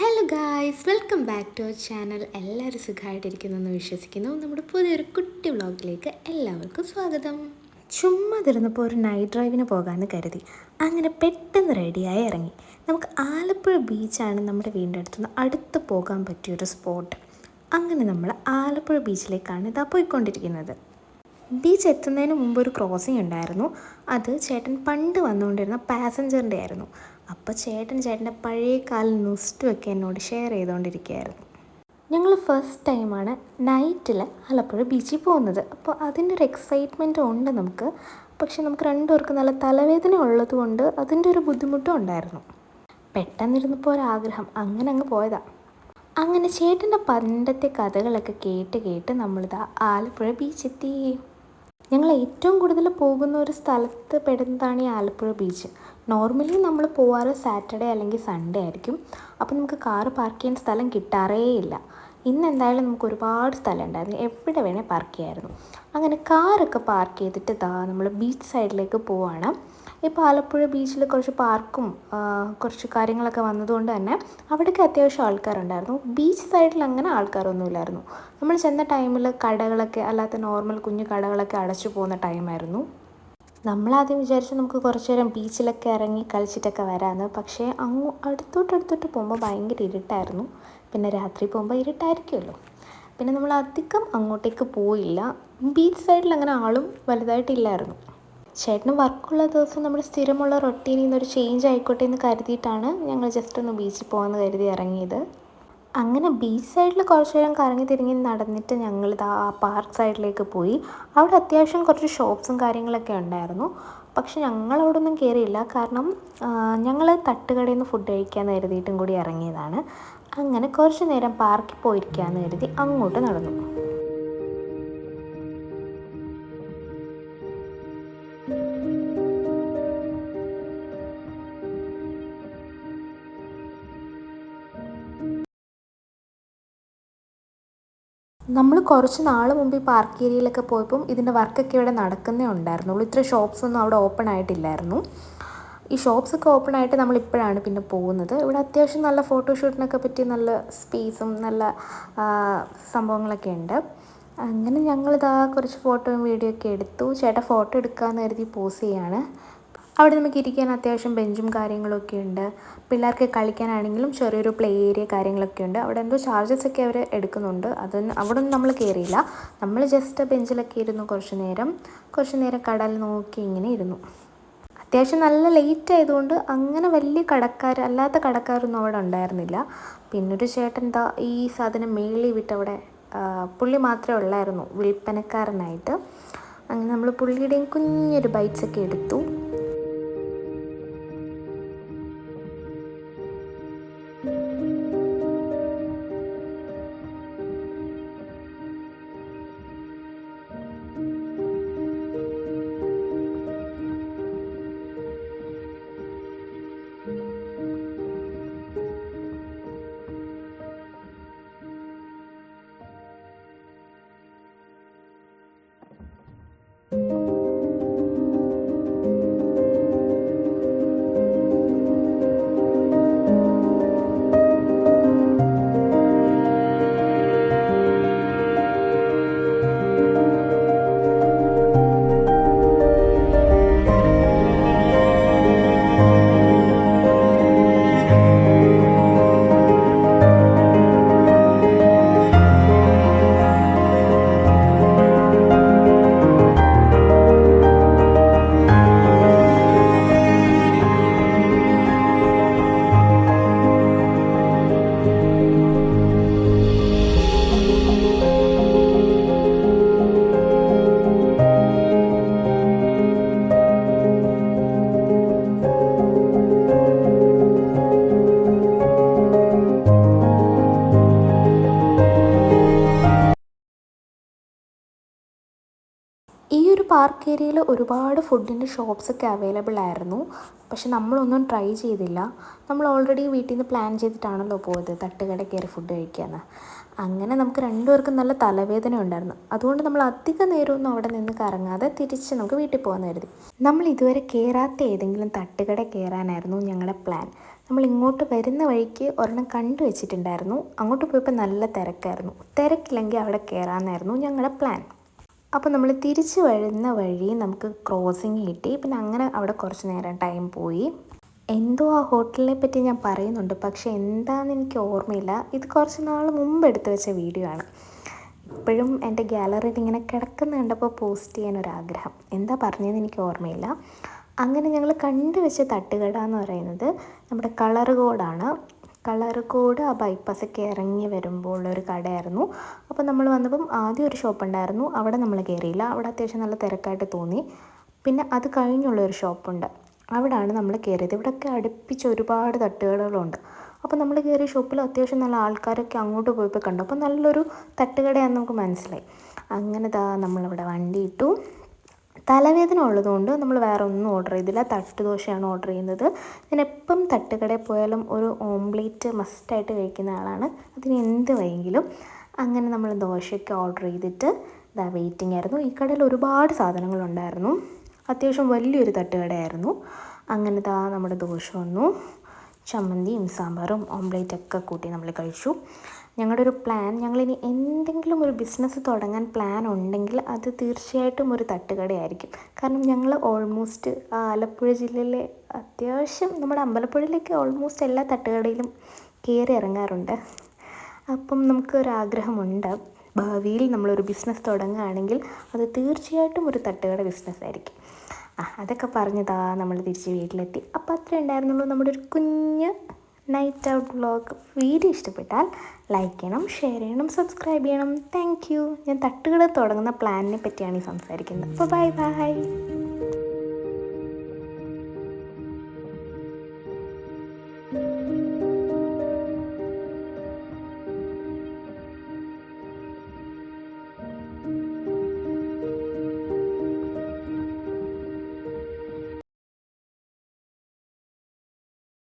Hello guys welcome back to our channel എല്ലാവരും സുഖമായിട്ടിരിക്കുന്നു എന്ന് വിശ്വസിക്കുന്നു. നമ്മുടെ പുതിയൊരു കുട്ടി വ്ളോഗിലേക്ക് എല്ലാവർക്കും സ്വാഗതം. ചുമ്മാ തിരുന്നപ്പോൾ ഒരു നൈറ്റ് ഡ്രൈവിന് പോകാമെന്ന് കരുതി. അങ്ങനെ പെട്ടെന്ന് റെഡിയായി ഇറങ്ങി. നമുക്ക് ആലപ്പുഴ ബീച്ചാണ് നമ്മുടെ വീടിന്റെ അടുത്തുനിന്ന് അടുത്ത് പോകാൻ പറ്റിയൊരു സ്പോട്ട് അങ്ങനെ നമ്മൾ ആലപ്പുഴ ബീച്ചിലേക്കാണ് ഇതാ പോയിക്കൊണ്ടിരിക്കുന്നത്. ബീച്ച് എത്തുന്നതിന് മുമ്പ് ഒരു ക്രോസിംഗ് ഉണ്ടായിരുന്നു. അത് ചേട്ടൻ പണ്ട് വന്നുകൊണ്ടിരുന്ന പാസഞ്ചറിന്റെ ആയിരുന്നു. അപ്പോൾ ചേട്ടൻ ചേട്ടന്റെ പഴയ കാല നുസ്റ്റുമൊക്കെ എന്നോട് ഷെയർ ചെയ്തുകൊണ്ടിരിക്കുകയായിരുന്നു. ഞങ്ങൾ ഫസ്റ്റ് ടൈമാണ് നൈറ്റിൽ ആലപ്പുഴ ബീച്ചിൽ പോകുന്നത്. അപ്പോൾ അതിന്റെ ഒരു എക്സൈറ്റ്മെന്റ് ഉണ്ട് നമുക്ക്. പക്ഷെ നമുക്ക് രണ്ടുപേർക്ക് നല്ല തലവേദന ഉള്ളതുകൊണ്ട് അതിന്റെ ഒരു ബുദ്ധിമുട്ടും ഉണ്ടായിരുന്നു. പെട്ടെന്നിരുന്നപ്പോൾ ഒരാഗ്രഹം അങ്ങനെ അങ്ങ് പോയതാ. അങ്ങനെ ചേട്ടന്റെ പണ്ടത്തെ കഥകളൊക്കെ കേട്ട് കേട്ട് നമ്മളിതാ ആലപ്പുഴ ബീച്ചെത്തി ഞങ്ങൾ ഏറ്റവും കൂടുതൽ പോകുന്ന ഒരു സ്ഥലത്ത് പെടുന്നതാണ് ഈ ആലപ്പുഴ ബീച്ച് നോർമലി നമ്മൾ പോവാറ് സാറ്റർഡേ അല്ലെങ്കിൽ സൺഡേ ആയിരിക്കും. അപ്പോൾ നമുക്ക് കാറ് പാർക്ക് ചെയ്യാൻ സ്ഥലം കിട്ടാറേ ഇല്ല ഇന്ന് എന്തായാലും നമുക്ക് ഒരുപാട് സ്ഥലം ഉണ്ടായിരുന്നു എവിടെ വേണേൽ പാർക്ക് ചെയ്യായിരുന്നു. അങ്ങനെ കാറൊക്കെ പാർക്ക് ചെയ്തിട്ട് ഇതാ നമ്മൾ ബീച്ച് സൈഡിലേക്ക് പോവാണ്. ഇപ്പോൾ ആലപ്പുഴ ബീച്ചിൽ കുറച്ച് പാർക്കും കുറച്ച് കാര്യങ്ങളൊക്കെ വന്നതുകൊണ്ട് തന്നെ അവിടേക്ക് അത്യാവശ്യം ആൾക്കാരുണ്ടായിരുന്നു. ബീച്ച് സൈഡിൽ അങ്ങനെ ആൾക്കാരൊന്നുമില്ലായിരുന്നു. നമ്മൾ ചെന്ന ടൈമിൽ കടകളൊക്കെ അല്ലാത്ത നോർമൽ കുഞ്ഞു കടകളൊക്കെ അടച്ചു പോകുന്ന ടൈമായിരുന്നു നമ്മളാദ്യം വിചാരിച്ചു നമുക്ക് കുറച്ച് നേരം ബീച്ചിലൊക്കെ ഇറങ്ങി കളിച്ചിട്ടൊക്കെ വരാമെന്ന് പക്ഷേ അങ്ങ് അടുത്തോട്ട് അടുത്തോട്ട് പോകുമ്പോൾ ഭയങ്കര ഇരുട്ടായിരുന്നു. പിന്നെ രാത്രി പോകുമ്പോൾ ഇരുട്ടായിരിക്കുമല്ലോ. പിന്നെ നമ്മൾ അധികം അങ്ങോട്ടേക്ക് പോയില്ല. ബീച്ച് സൈഡിൽ അങ്ങനെ ആളും വലുതായിട്ടില്ലായിരുന്നു. ചേട്ടന് വർക്കുള്ള ദിവസം നമ്മുടെ സ്ഥിരമുള്ള റൊട്ടീനിൽ നിന്നൊരു ചേഞ്ച് ആയിക്കോട്ടെ എന്ന് കരുതിയിട്ടാണ് ഞങ്ങൾ ജസ്റ്റ് ഒന്ന് ബീച്ചിൽ പോകാമെന്ന് കരുതി ഇറങ്ങിയത്. അങ്ങനെ ബീച്ച് സൈഡിൽ കുറച്ച് നേരം കറങ്ങി തിരിഞ്ഞ് നടന്നിട്ട് ഞങ്ങൾ ആ പാർക്ക് സൈഡിലേക്ക് പോയി. അവിടെ അത്യാവശ്യം കുറച്ച് ഷോപ്സും കാര്യങ്ങളൊക്കെ ഉണ്ടായിരുന്നു. പക്ഷെ ഞങ്ങൾ അവിടെ ഒന്നും കയറിയില്ല. കാരണം ഞങ്ങൾ തട്ടുകടയിൽ നിന്ന് ഫുഡ് കഴിക്കാമെന്ന് കരുതിയിട്ടും കൂടി ഇറങ്ങിയതാണ്. അങ്ങനെ കുറച്ച് നേരം പാർക്കിൽ പോയിരിക്കാമെന്ന് കരുതി അങ്ങോട്ട് നടന്നു. നമ്മൾ കുറച്ച് നാൾ മുമ്പ് ഈ പാർക്ക് ഏരിയയിലൊക്കെ പോയപ്പം ഇതിന്റെ വർക്കൊക്കെ ഇവിടെ നടക്കുന്നേ ഉണ്ടായിരുന്നുള്ളൂ. ഇത്ര ഷോപ്സ് ഒന്നും അവിടെ ഓപ്പൺ ആയിട്ടില്ലായിരുന്നു. ഈ ഷോപ്സ് ഒക്കെ ഓപ്പൺ ആയിട്ട് നമ്മൾ ഇപ്പോഴാണ് പിന്നെ പോകുന്നത്. ഇവിടെ അത്യാവശ്യം നല്ല ഫോട്ടോഷൂട്ടിനൊക്കെ പറ്റിയ നല്ല സ്പേസും നല്ല സംഭവങ്ങളൊക്കെ ഉണ്ട്. അങ്ങനെ ഞങ്ങളിതാ കുറച്ച് ഫോട്ടോയും വീഡിയോ ഒക്കെ എടുത്തു. ചേട്ടാ ഫോട്ടോ എടുക്കാമെന്ന് കരുതി പോസ് ചെയ്യാണ്. അവിടെ നമുക്ക് ഇരിക്കാൻ അത്യാവശ്യം ബെഞ്ചും കാര്യങ്ങളൊക്കെ ഉണ്ട്. പിള്ളേർക്ക് കളിക്കാനാണെങ്കിലും ചെറിയൊരു പ്ലേ ഏരിയ കാര്യങ്ങളൊക്കെ ഉണ്ട്. അവിടെ എന്തോ ചാർജസ് ഒക്കെ അവർ എടുക്കുന്നുണ്ട്. അതൊന്നും അവിടെ നമ്മൾ കയറിയില്ല നമ്മൾ ജസ്റ്റ് ബെഞ്ചിലൊക്കെ ഇരുന്നു കുറച്ച് നേരം. കുറച്ച് നേരം കടൽ നോക്കി ഇങ്ങനെ ഇരുന്നു. അത്യാവശ്യം നല്ല ലേറ്റ് ആയതുകൊണ്ട് അങ്ങനെ വലിയ കടക്കാർ അല്ലാത്ത കടക്കാരൊന്നും അവിടെ ഉണ്ടായിരുന്നില്ല. പിന്നൊരു ചേട്ടൻ എന്താ ഈ സാധനം മേളിൽ വിട്ടവിടെ പുള്ളി മാത്രമേ ഉള്ളായിരുന്നു. വിൽപ്പനക്കാരനായിട്ട്. അങ്ങനെ നമ്മൾ പുള്ളിയുടെയും കുഞ്ഞൊരു ബൈറ്റ്സൊക്കെ എടുത്തു. പാർക്ക് ഏരിയയിൽ ഒരുപാട് ഫുഡിന്റെ ഷോപ്സൊക്കെ അവൈലബിൾ ആയിരുന്നു. പക്ഷെ നമ്മളൊന്നും ട്രൈ ചെയ്തില്ല. നമ്മൾ ഓൾറെഡി വീട്ടിൽ നിന്ന് പ്ലാൻ ചെയ്തിട്ടാണല്ലോ പോയത് തട്ടുകട കയറി ഫുഡ് കഴിക്കാമെന്ന് അങ്ങനെ നമുക്ക് രണ്ടുപേർക്കും നല്ല തലവേദന ഉണ്ടായിരുന്നു. അതുകൊണ്ട് നമ്മൾ അധിക നേരമൊന്നും അവിടെ നിന്ന് കറങ്ങാതെ തിരിച്ച് നമുക്ക് വീട്ടിൽ പോകാമെന്ന് കരുതി. നമ്മൾ ഇതുവരെ കയറാത്ത ഏതെങ്കിലും തട്ടുകട കയറാനായിരുന്നു ഞങ്ങളുടെ പ്ലാൻ നമ്മൾ ഇങ്ങോട്ട് വരുന്ന വഴിക്ക് ഒരെണ്ണം കണ്ടു വെച്ചിട്ടുണ്ടായിരുന്നു. അങ്ങോട്ട് പോയപ്പോൾ നല്ല തിരക്കായിരുന്നു. തിരക്കില്ലെങ്കിൽ അവിടെ കയറാമെന്നായിരുന്നു ഞങ്ങളുടെ പ്ലാൻ അപ്പോൾ നമ്മൾ തിരിച്ച് വരുന്ന വഴി നമുക്ക് ക്രോസിങ് കിട്ടി. പിന്നെ അങ്ങനെ അവിടെ കുറച്ച് നേരം ടൈം പോയി. എന്തോ ആ ഹോട്ടലിനെ പറ്റി ഞാൻ പറയുന്നുണ്ട്. പക്ഷേ എന്താണെന്ന് എനിക്ക് ഓർമ്മയില്ല. ഇത് കുറച്ച് നാൾ മുമ്പ് എടുത്തു വെച്ച വീഡിയോ ആണ്. ഇപ്പോഴും എന്റെ ഗാലറിയിൽ ഇങ്ങനെ കിടക്കുന്ന കണ്ടപ്പോൾ പോസ്റ്റ് ചെയ്യാൻ ഒരാഗ്രഹം. എന്താ പറഞ്ഞതെന്ന് എനിക്ക് ഓർമ്മയില്ല. അങ്ങനെ ഞങ്ങൾ കണ്ടുവെച്ച തട്ടുകട എന്ന് പറയുന്നത് നമ്മുടെ കളർ കോഡാണ് കളർ കോഡ് ആ ബൈപ്പാസൊക്കെ ഇറങ്ങി വരുമ്പോൾ ഉള്ളൊരു കടയായിരുന്നു. അപ്പോൾ നമ്മൾ വന്നപ്പം ആദ്യം ഒരു ഷോപ്പ് ഉണ്ടായിരുന്നു. അവിടെ നമ്മൾ കയറിയില്ല. അവിടെ അത്യാവശ്യം നല്ല തിരക്കായിട്ട് തോന്നി. പിന്നെ അത് കഴിഞ്ഞുള്ളൊരു ഷോപ്പുണ്ട് അവിടാണ് നമ്മൾ കയറിയത്. ഇവിടെയൊക്കെ അടുപ്പിച്ച് ഒരുപാട് തട്ടുകടകളുണ്ട്. അപ്പോൾ നമ്മൾ കയറിയ ഷോപ്പിൽ അത്യാവശ്യം നല്ല ആൾക്കാരൊക്കെ അങ്ങോട്ട് പോയപ്പോൾ കണ്ടു. അപ്പോൾ നല്ലൊരു തട്ടുകടയാണെന്ന് നമുക്ക് മനസ്സിലായി. അങ്ങനെ ദാ നമ്മളിവിടെ വണ്ടി ഇട്ടു. തലവേദന ഉള്ളതുകൊണ്ട് നമ്മൾ വേറെ ഒന്നും ഓർഡർ ചെയ്തില്ല. തട്ട് ദോശയാണ് ഓർഡർ ചെയ്യുന്നത്. ഞാൻ എപ്പം തട്ടുകടയിൽ പോയാലും ഒരു ഓംപ്ലേറ്റ് മസ്റ്റായിട്ട് കഴിക്കുന്ന ആളാണ്. അതിന് എന്ത് വേണമെങ്കിലും അങ്ങനെ നമ്മൾ ദോശയ്ക്ക് ഓർഡർ ചെയ്തിട്ട് ഇതാ വെയിറ്റിംഗ് ആയിരുന്നു. ഈ കടയിൽ ഒരുപാട് സാധനങ്ങളുണ്ടായിരുന്നു അത്യാവശ്യം വലിയൊരു തട്ടുകടയായിരുന്നു അങ്ങനെ താ നമ്മുടെ ദോശ വന്നു. ചമ്മന്തിയും സാമ്പാറും ഓംപ്ലേറ്റൊക്കെ കൂട്ടി നമ്മൾ കഴിച്ചു. ഞങ്ങളുടെ ഒരു പ്ലാൻ ഞങ്ങളിനി എന്തെങ്കിലും ഒരു ബിസിനസ് തുടങ്ങാൻ പ്ലാൻ ഉണ്ടെങ്കിൽ അത് തീർച്ചയായിട്ടും ഒരു തട്ടുകടയായിരിക്കും. കാരണം ഞങ്ങൾ ഓൾമോസ്റ്റ് ആലപ്പുഴ ജില്ലയിലെ അത്യാവശ്യം നമ്മുടെ അമ്പലപ്പുഴയിലേക്ക് ഓൾമോസ്റ്റ് എല്ലാ തട്ടുകടയിലും കയറി ഇറങ്ങാറുണ്ട്. അപ്പം നമുക്കൊരാഗ്രഹമുണ്ട് ഭാവിയിൽ നമ്മളൊരു ബിസിനസ് തുടങ്ങുകയാണെങ്കിൽ അത് തീർച്ചയായിട്ടും ഒരു തട്ടുകട ബിസിനസ് ആയിരിക്കും. ആ അതൊക്കെ പറഞ്ഞതാ നമ്മൾ തിരിച്ച് വീട്ടിലെത്തി. അപ്പോൾ അത്രേ ഉണ്ടായിരുന്നുള്ളൂ. നമ്മുടെ ഒരു കുഞ്ഞ് നൈറ്റ് ഔട്ട് വ്ളോഗ് വീഡിയോ ഇഷ്ടപ്പെട്ടാൽ ലൈക്ക് ചെയ്യണം ഷെയർ ചെയ്യണം സബ്സ്ക്രൈബ് ചെയ്യണം. താങ്ക് ഞാൻ തട്ടുകട തുടങ്ങുന്ന പ്ലാനിനെ പറ്റിയാണ് ഈ സംസാരിക്കുന്നത്. അപ്പോൾ ബൈ ബൈ